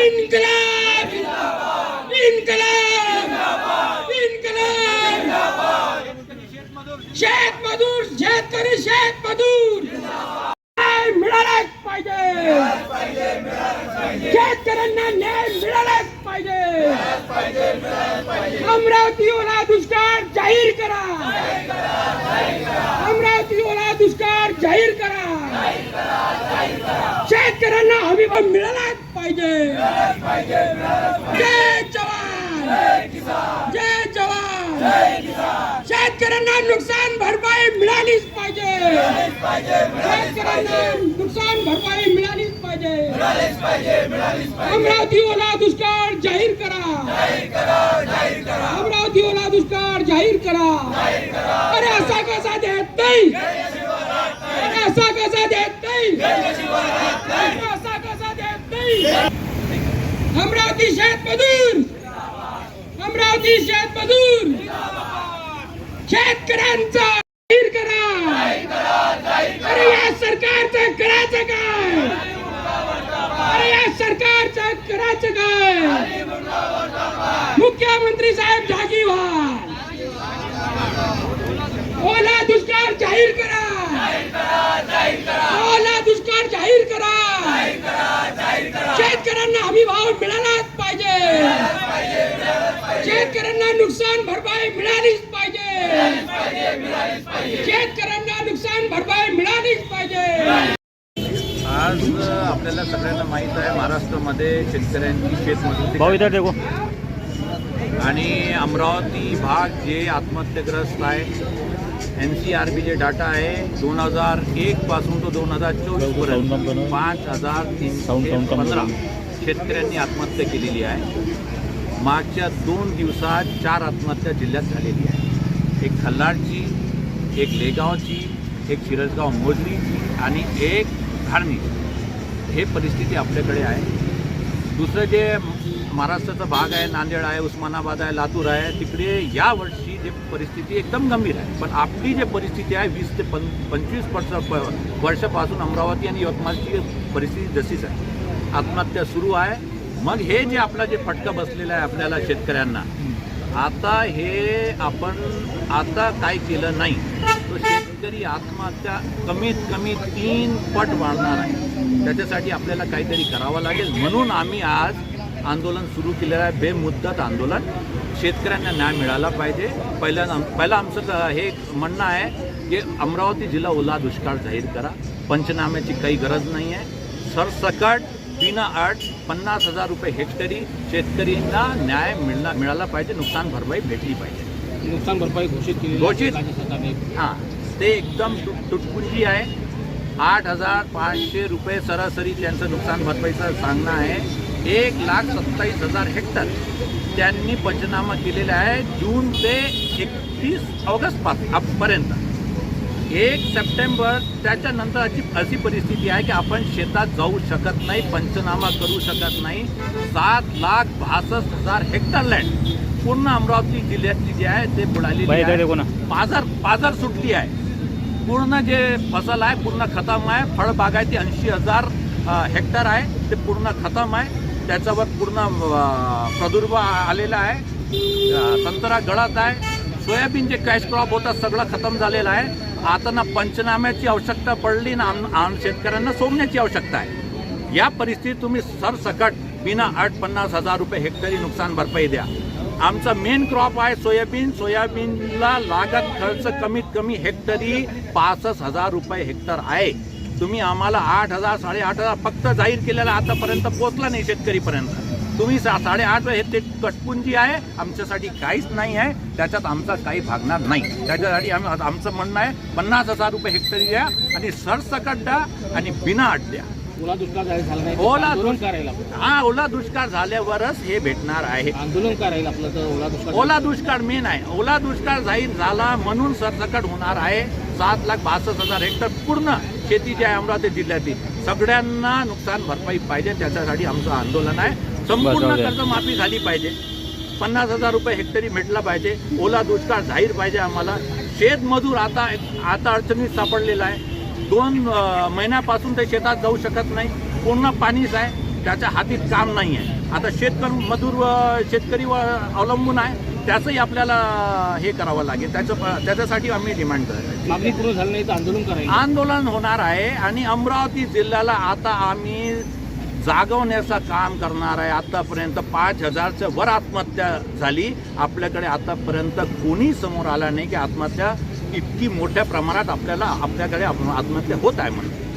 इन्कलाब इन्कलाब इन्कलाब शेत मजूर शेतकरी शेत मजूर न्याय मिळालाच पाहिजे शेतकऱ्यांना न्याय मिळालाच पाहिजे अमरावती ओला दुष्काळ जाहीर करा अमरावती ओला दुष्काळ जाहीर करा शेतकऱ्यांना हमी भाव मिळालाच पाहिजे. जय जवान. जय जवान. शेतकऱ्यांना नुकसान भरपाई मिळालीच पाहिजे. शेतकऱ्यांना नुकसान भरपाई मिळालीच पाहिजे. अमरावती ओला दुष्काळ जाहीर करा. अमरावती ओला दुष्काळ जाहीर करा. अरे असा कसा देत नाही? असा कसा देत नाही अरे असा कसा देत नाही अमरावती शेत मजूर अमरावती शेत मजूर शेतकऱ्यांचा जाहीर करा। अरे या सरकारचा करायचं काय? अरे या सरकारचा करायचं काय? मुख्यमंत्री साहेब जागी व्हा ओला दुष्काळ जाहीर करा। ओला दुष्काळ जाहीर करा। शेतकऱ्यांना हमी भाव मिळालाच पाहिजे. शेतकऱ्यांना नुकसान भरपाई मिळालीच पाहिजे. शेतकऱ्यांना नुकसान भरपाई मिळालीच पाहिजे. आज आपल्याला सगळ्यांना माहीत आहे महाराष्ट्रामध्ये शेतकऱ्यांची शेतमजुरी भाऊ इधर देखो आणि अमरावती भाग जे आत्महत्याग्रस्त आहे N C R B J data आहे दोन हजार एक पासून तो दोन हजार चोवीस साऊंड पर्यंत. कंपनी. पाच हजार तीनशे. पंधरा शेतकऱ्यांनी आत्महत्या केलेली आहे. मागच्या दोन दिवसात चार आत्महत्या जिल्ह्यात झालेली आहे. एक खल्लाडची एक लेगावची एक शिरसगाव मोजरीची आणि एक घारणी हे परिस्थिती आपल्याकडे आहे. दुसरं जे महाराष्ट्राचा भाग आहे नांदेड आहे उस्मानाबाद आहे लातूर आहे तिकडे या वर्षी जे परिस्थिती एकदम गंभीर आहे. पण आपली जे परिस्थिती आहे वीस ते पं पंचवीस वर्ष प- वर्षापासून अमरावती आणि यवतमाळची परिस्थिती जशीच आहे. आत्महत्या सुरू आहे. मग हे जे आपला जे फटका बसलेला आहे आपल्याला शेतकऱ्यांना आता हे आपण आता काय केलं नाही तर शेतकरी आत्महत्या कमीत कमी तीन पट वाढणार आहे. त्याच्यासाठी आपल्याला काहीतरी करावं लागेल. म्हणून आम्ही आज आंदोलन सुरू केलेलं आहे बेमुद्दत आंदोलन. शेतकऱ्यांना न्याय मिळाला पाहिजे. पहिल्या पहिलं आमचं क- हे म्हणणं आहे की अमरावती जिल्हा ओला दुष्काळ जाहीर करा. पंचनाम्याची काही गरज नाही आहे सरसकट बिना अट पन्नास हजार रुपये हेक्टरी शेतकरींना न्याय मिळला मिळाला पाहिजे. नुकसान भरपाई भेटली पाहिजे. नुकसान भरपाई घोषित केली घोषित. हां. ते एकदम तुट तुटपुंजी आहे. आठ हजार पाचशे रुपये सरासरी त्यांचं नुकसान भरपाईचं सांगणं आहे. एक लाख सत्तावीस हजार हेक्टर त्यांनी पंचनामा केलेला आहे जून ते एकतीस ऑगस्ट पर्यंत. एक सप्टेंबर त्याच्यानंतर अशी अशी परिस्थिती आहे की आपण शेतात जाऊ शकत नाही पंचनामा करू शकत नाही. सात लाख बासष्ट हजार हेक्टर लँड पूर्ण अमरावती जिल्ह्यातली जी आहे ते बुडालेली आहे. बाजार बाजार सुटली आहे. पूर्ण जे फसल आहे पूर्ण खतम आहे. फळबागायती ऐंशी हजार हेक्टर आहे ते पूर्ण खतम आहे. त्याच्यावर पूर्ण प्रदुर्भ प्रादुर्भाव आलेला आहे. संतरा गळत आहे. सोयाबीन जे कॅश क्रॉप होता सगळं खतम झालेलं आहे. आता ना पंचनाम्याची आवश्यकता पडली ना आम आम शेतकऱ्यांना सोडण्याची आवश्यकता आहे. या परिस्थितीत तुम्ही सरसकट बिना आठ पन्नास हजार रुपये हेक्टरी नुकसान भरपाई द्या. आमचा मेन क्रॉप आहे सोयाबीन. सोयाबीनला लागत खर्च कमीत कमी हेक्टरी पासष्ट हजार रुपये हेक्टर आहे. तुम्ही आम्हाला आठ हजार साडेआठ हजार फक्त जाहीर केलेला आतापर्यंत पोहोचला नाही शेतकरीपर्यंत. तुम्ही सा साडेआठ हे ते कटपुंजी आहे आमच्यासाठी काहीच नाही आहे त्याच्यात आमचा काही भागणार नाही. त्याच्यासाठी आम्ही आमचं म्हणणं आहे पन्नास हजार रुपये हेक्टरी द्या आणि सरसकट द्या आणि बिना अट द्या. ओला दुष्काळ. हा ओला दुष्काळ झाल्यावरच हे भेटणार आहे. आंदोलन करायला आपलं तर ओला दुष्काळ ओला दुष्काळ मेन आहे. ओला दुष्काळ जाहीर झाला म्हणून सरसकट होणार आहे. सात लाख बासष्ट हजार हेक्टर पूर्ण शेती जी आहे अमरावती जिल्ह्यातील. सगळ्यांना नुकसान भरपाई पाहिजे त्याच्यासाठी आमचं आंदोलन आहे. संपूर्ण. कर्जमाफी झाली पाहिजे. पन्नास हजार रुपये हेक्टरी भेटला पाहिजे. ओला दुष्काळ जाहीर पाहिजे आम्हाला. शेतमजूर आता आता अडचणीत सापडलेला आहे. दोन महिन्यापासून ते शेतात जाऊ शकत नाही. पूर्ण पाणीच आहे. त्याच्या हातीत काम नाही आहे आता शेतकरी मजूर अ, शेतकरी व अवलंबून आहे. त्याचंही आपल्याला हे करावं लागेल. त्याचं त्याच्यासाठी आम्ही डिमांड करतो मागणी पूर्ण झाली नाही तर आंदोलन करायला आंदोलन होणार आहे आणि अमरावती जिल्ह्याला आता आम्ही जागवण्याचं काम करणार आहे. आतापर्यंत पाच हजारच्या वर आत्महत्या झाली. आपल्याकडे आतापर्यंत कोणी समोर आला नाही की आत्महत्या इतकी मोठ्या प्रमाणात आपल्याला आपल्याकडे आत्महत्या होत आहे म्हणून.